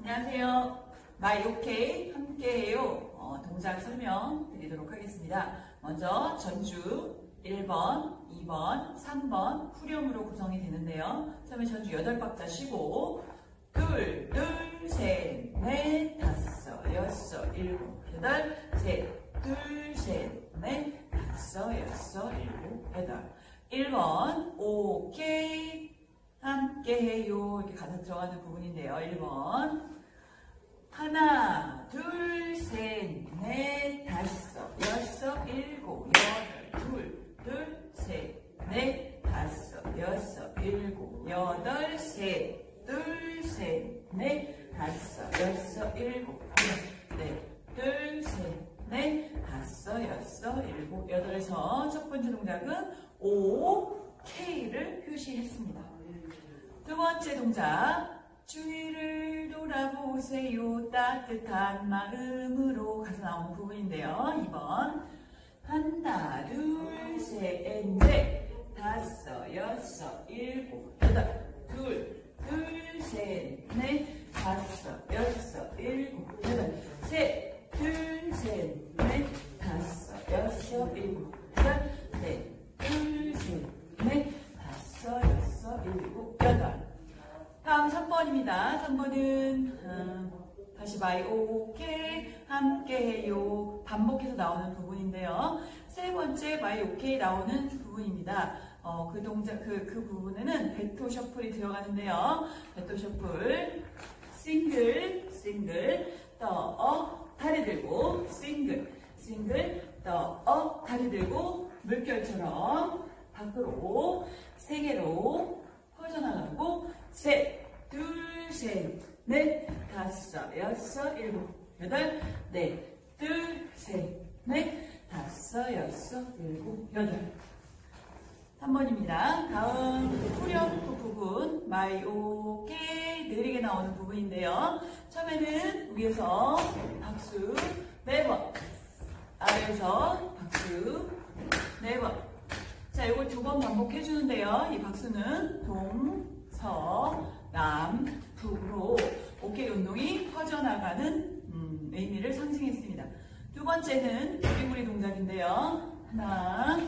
안녕하세요. 마이 오케이 함께해요. 어, 동작 설명 드리도록 하겠습니다. 먼저 전주 1번, 2번, 3번 후렴으로 구성이 되는데요. 처음에 전주 8박자 쉬고 둘, 둘, 셋, 넷, 다섯, 여섯, 일곱, 여덟, 셋, 둘, 셋, 넷, 다섯, 여섯, 일곱, 여덟. 1번 오케이 함께해요. 이렇게 가사 들어가는 부분인데요. 1번. 하나, 둘, 셋, 넷, 다섯, 여섯, 일곱, 여덟, 둘, 둘, 셋, 넷, 다섯, 여섯, 일곱, 여덟, 셋, 둘, 셋, 넷, 다섯, 여섯, 일곱, 넷, 둘, 셋, 넷, 다섯, 여섯, 일곱, 여덟에서 첫 번째 동작은 O, K를 표시했습니다. 두 번째 동작. 주위를 돌아보세요. 따뜻한 마음으로 가서 나오는 부분인데요. 2번 하나 둘셋넷. 다섯 여섯 일곱 여덟. 둘둘셋넷. 다섯 여섯 일곱 여덟. 셋둘셋넷. 다섯 여섯 일곱 여덟. 넷둘셋넷 3번입니다. 3번은 음, 다시 마이 오케이 함께해요 반복해서 나오는 부분인데요. 세 번째 마이 오케이 나오는 부분입니다. 어, 그 동작 그, 그 부분에는 베토 셔플이 들어가는데요. 베토 셔플 싱글 싱글 떠어 다리 들고 싱글 싱글 떠어 다리 들고 물결처럼 밖으로 세 개로 퍼져나가고 셋, 둘, 셋, 넷, 다섯, 여섯, 일곱, 여덟, 넷, 둘, 셋, 넷, 다섯, 여섯, 일곱, 여덟. 3번입니다. 다음 후렴 그 부분 마이 오케이 느리게 나오는 부분인데요. 처음에는 위에서 박수 네 번, 아래에서 박수 네 번. 자, 이걸 두 번 반복해 주는데요. 이 박수는 동, 서, 남, 북으로 어깨 운동이 퍼져나가는 음, 의미를 상징했습니다. 두 번째는 구리구리 동작인데요. 하나,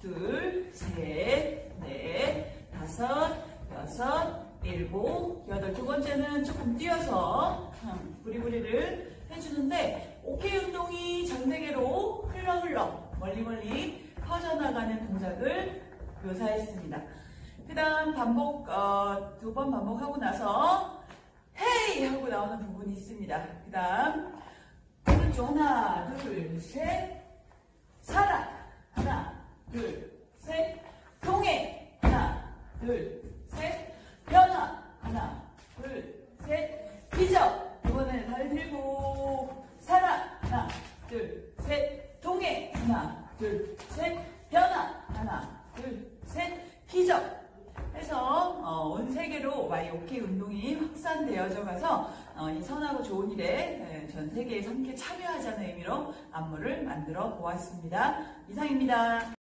둘, 셋, 넷, 다섯, 여섯, 일곱, 여덟. 두 번째는 조금 뛰어서 음, 구리구리를 해주는데 어깨 운동이 전대계로 흘러흘러 멀리 멀리 퍼져나가는 동작을 묘사했습니다. 그 다음 반복, 어, 두 번 반복하고 나서 나오는 부분이 있습니다. 그 다음 오른쪽 하나, 둘, 셋 살아! 하나, 둘, 셋 동해! 하나, 둘, 셋 변화! 하나, 둘, 셋 기적! 이번에는 다리 들고 살아! 하나, 둘, 셋 동해! 하나, 둘, 셋 변화! 하나, 둘, 셋 기적! 해서 어, 온 세계로 YOK 운동이 확산되어져 가서 어, 이 선하고 좋은 일에 전 세계에서 함께 참여하자는 의미로 안무를 만들어 보았습니다. 이상입니다.